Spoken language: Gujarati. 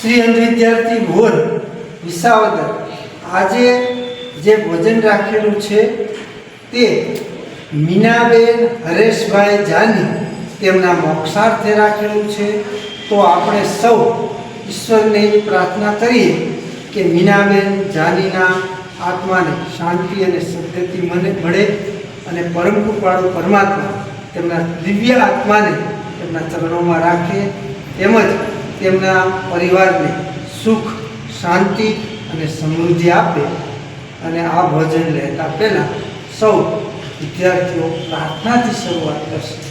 શ્રી અંધ વિદ્યાર્થી ભોર વિસાવદર. આજે જે ભોજન રાખેલું છે તે મીનાબેન હરેશભાઈ જાની તેમના મોક્ષાર્થે રાખેલું છે. તો આપણે સૌ ઈશ્વરને પ્રાર્થના કરીએ કે મીનાબેન જાનીના આત્માને શાંતિ અને સદગતિ મને મળે અને પરમ કૃપાળુ પરમાત્મા તેમના દિવ્ય આત્માને તેમના ચરણોમાં રાખે. તેમજ તેમના પરિવારને સુખ, શાંતિ અને સમૃદ્ધિ આપે અને આ ભજન લેતા પહેલાં સૌ વિદ્યાર્થીઓ પ્રાર્થનાથી શરૂઆત કરશે.